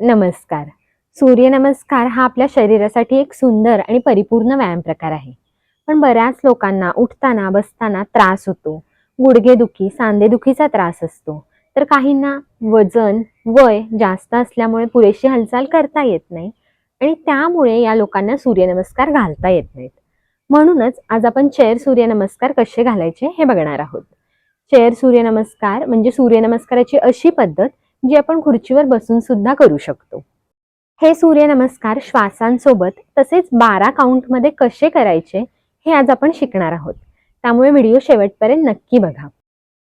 नमस्कार. सूर्यनमस्कार हा आपल्या शरीरासाठी एक सुंदर आणि परिपूर्ण व्यायाम प्रकार आहे. पण बऱ्याच लोकांना उठताना बसताना त्रास होतो. गुडघेदुखी सांधेदुखीचा त्रास असतो. तर काहींना वजन वय जास्त असल्यामुळे पुरेशी हालचाल करता येत नाही आणि त्यामुळे या लोकांना सूर्यनमस्कार घालता येत नाहीत. म्हणूनच आज आपण चेअर सूर्यनमस्कार कसे घालायचे हे बघणार आहोत. चेअर सूर्यनमस्कार म्हणजे सूर्यनमस्काराची अशी पद्धत जी आपण खुर्चीवर बसून सुद्धा करू शकतो. हे सूर्यनमस्कार श्वासांसोबत तसेच बारा काउंटमध्ये कसे करायचे हे आज आपण शिकणार आहोत. त्यामुळे व्हिडिओ शेवटपर्यंत नक्की बघा.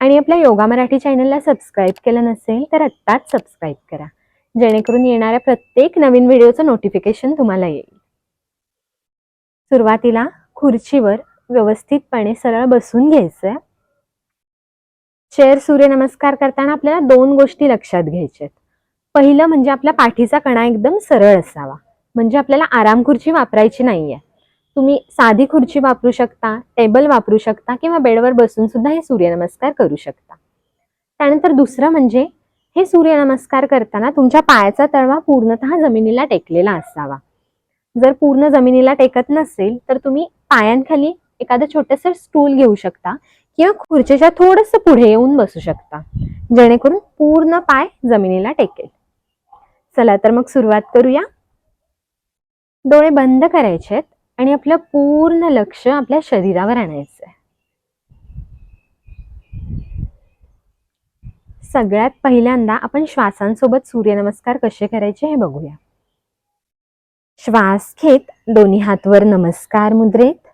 आणि आपल्या योगा मराठी चॅनलला सबस्क्राईब केलं नसेल तर आत्ताच सबस्क्राईब करा. जेणेकरून येणाऱ्या प्रत्येक नवीन व्हिडिओचं नोटिफिकेशन तुम्हाला येईल. सुरुवातीला खुर्चीवर व्यवस्थितपणे सरळ बसून घ्यायचंय चेअर सूर्यनमस्कार करताना आपल्याला दोन गोष्टी लक्षात घ्यायच्या आहेत. पहिलं म्हणजे आपल्या पाठीचा कणा एकदम सरळ असावा. म्हणजे आपल्याला आराम खुर्ची वापरायची नाहीये. तुम्ही साधी खुर्ची वापरू शकता टेबल वापरू शकता किंवा बेडवर बसून सुद्धा हे सूर्यनमस्कार करू शकता. त्यानंतर दुसरं म्हणजे हे सूर्यनमस्कार करताना तुमच्या पायाचा तळवा पूर्णतः जमिनीला टेकलेला असावा. जर पूर्ण जमिनीला टेकत नसेल तर तुम्ही पायांखाली एखादं छोटंसं स्टूल घेऊ शकता. किंवा खुर्चीच्या थोडस पुढे येऊन बसू शकता. जेणेकरून पूर्ण पाय जमिनीला टेकेल. चला तर मग सुरुवात करूया. डोळे बंद करायचे आहेत आणि आपलं पूर्ण लक्ष आपल्या शरीरावर आणायचं आहे सगळ्यात पहिल्यांदा आपण श्वासांसोबत सूर्यनमस्कार कसे करायचे हे बघूया. श्वास घेत दोन्ही हातवर नमस्कार मुद्रेत.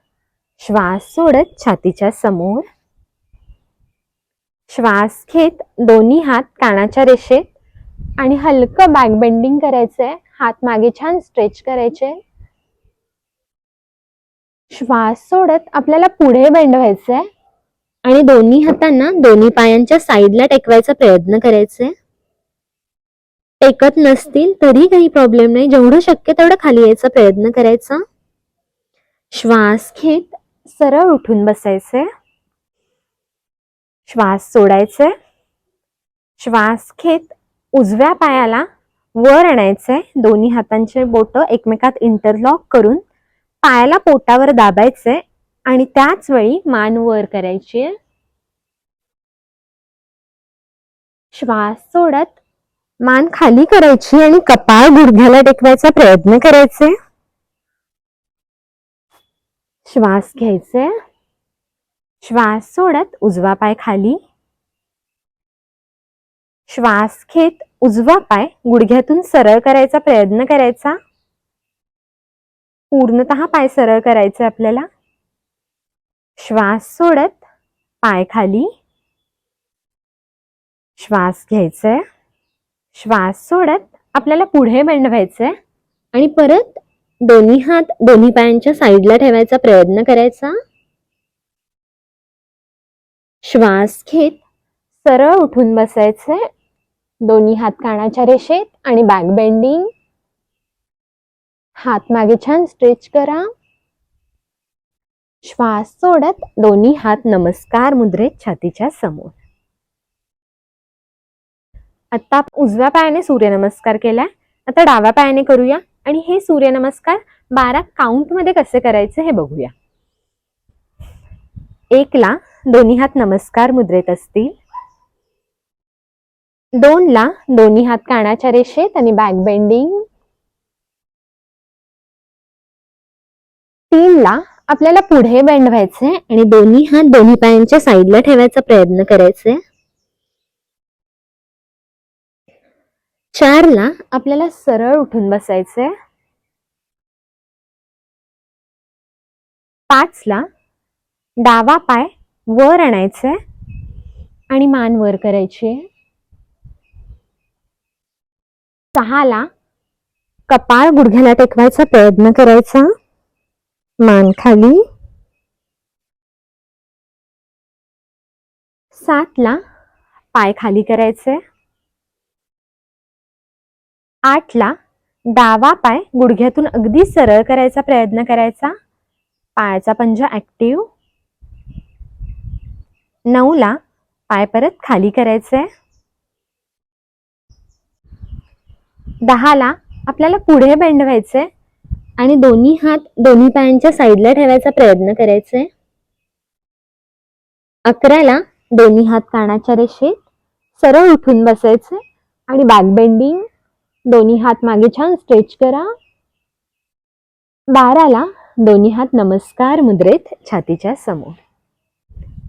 श्वास सोडत छातीच्या समोर. श्वास घेत दोन्ही हात कानाच्या रेषेत आणि हलकं बॅक बेंडिंग करायचंय. हात मागे छान स्ट्रेच करायचे श्वास सोडत आपल्याला पुढे बेंड व्हायचंय आणि दोन्ही हातांना दोन्ही पायांच्या साईडला टेकवायचा प्रयत्न करायचे टेकत नसतील तरी काही प्रॉब्लेम नाही. जेवढं शक्य तेवढं खाली यायचा प्रयत्न करायचा. श्वास घेत सरळ उठून बसायचे श्वास सोडायचे श्वास घेत उजव्या पायाला वर आणायचे दोन्ही हातांचे बोट एकमेकात इंटरलॉक करून पायाला पोटावर दाबायचे आणि त्याच वेळी मान वर करायची श्वास सोडत मान खाली करायची आणि कपाळ गुडघ्याला टेकवायचा प्रयत्न करायचे. श्वास घ्यायचे. श्वास सोडत उजवा पाय खाली. श्वास घेत उजवा पाय गुडघ्यातून सरळ करायचा प्रयत्न करायचा. पूर्णतः पाय सरळ करायचे आपल्याला. श्वास सोडत पाय खाली. श्वास घ्यायचंय श्वास सोडत आपल्याला पुढे मांडवायचंय आणि परत दोन्ही हात दोन्ही पायांच्या साईडला ठेवायचा प्रयत्न करायचा. श्वास घेत सरळ उठून बसायचंय दोन्ही हात कानाच्या रेषेत आणि बॅक बेंडिंग हात मागे छान स्ट्रेच करा. श्वास सोडत दोन्ही हात नमस्कार मुद्रेत छातीच्या समोर. आता उजव्या पायाने सूर्यनमस्कार केलाय आता डाव्या पायाने करूया. आणि हे सूर्यनमस्कार बारा काउंटमध्ये कसे करायचे हे बघूया. एकला दोन्ही हात नमस्कार मुद्रेत असतील. दोनला दोन्ही हात कानाच्या रेषेत आणि बॅक बेंडिंग तीनला आपल्याला पुढे बेंड व्हायचंय आणि दोन्ही हात दोन्ही पायांच्या साईडला ठेवायचा प्रयत्न करायचे चारला आपल्याला सरळ उठून बसायचंय. पाचला डावा पाय वर आणायचे आणि मान वर करायची सहाला कपाळ गुडघ्याला टेकवायचा प्रयत्न करायचा. मान खाली. सातला पाय खाली करायचे आठला डावा पाय गुडघ्यातून अगदी सरळ करायचा प्रयत्न करायचा. पायाचा पंजा ऍक्टिव्ह नऊला पाय परत खाली करायचे दहाला आपल्याला पुढे बेंड आणि दोन्ही हात दोन्ही पायांच्या साईडला ठेवायचा प्रयत्न करायचे अकराला दोन्ही हात कानाच्या रेषेत सरळ उठून बसायचे आणि बॅक बेंडिंग दोन्ही हात मागे छान स्ट्रेच करा. बाराला दोन्ही हात नमस्कार मुद्रेत छातीच्या समोर.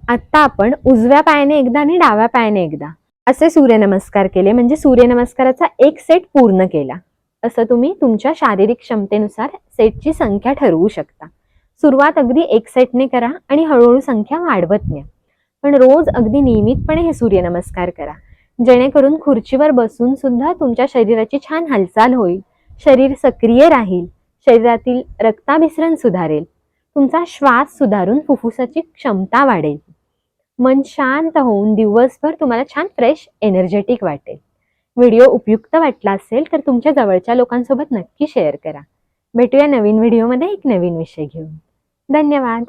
आत्ता आपण उजव्या पायाने एकदा आणि डाव्या पायाने एकदा असे सूर्यनमस्कार केले. म्हणजे सूर्यनमस्काराचा एक सेट पूर्ण केला. असं तुम्ही तुमच्या शारीरिक क्षमतेनुसार सेटची संख्या ठरवू शकता. सुरुवात अगदी एक सेटने करा आणि हळूहळू संख्या वाढवत न्या. पण रोज अगदी नियमितपणे हे सूर्यनमस्कार करा. जेणेकरून खुर्चीवर बसून सुद्धा तुमच्या शरीराची छान हालचाल होईल. शरीर सक्रिय राहील. शरीरातील रक्ताभिसरण सुधारेल. तुमचा श्वास सुधारून फुफ्फुसाची क्षमता वाढेल. मन शांत होऊन दिवसभर तुम्हाला छान फ्रेश एनर्जेटिक वाटेल. व्हिडिओ उपयुक्त वाटला असेल तर तुमच्या जवळच्या लोकांसोबत नक्की शेअर करा. भेटूया नवीन व्हिडिओमध्ये एक नवीन विषय घेऊन. धन्यवाद.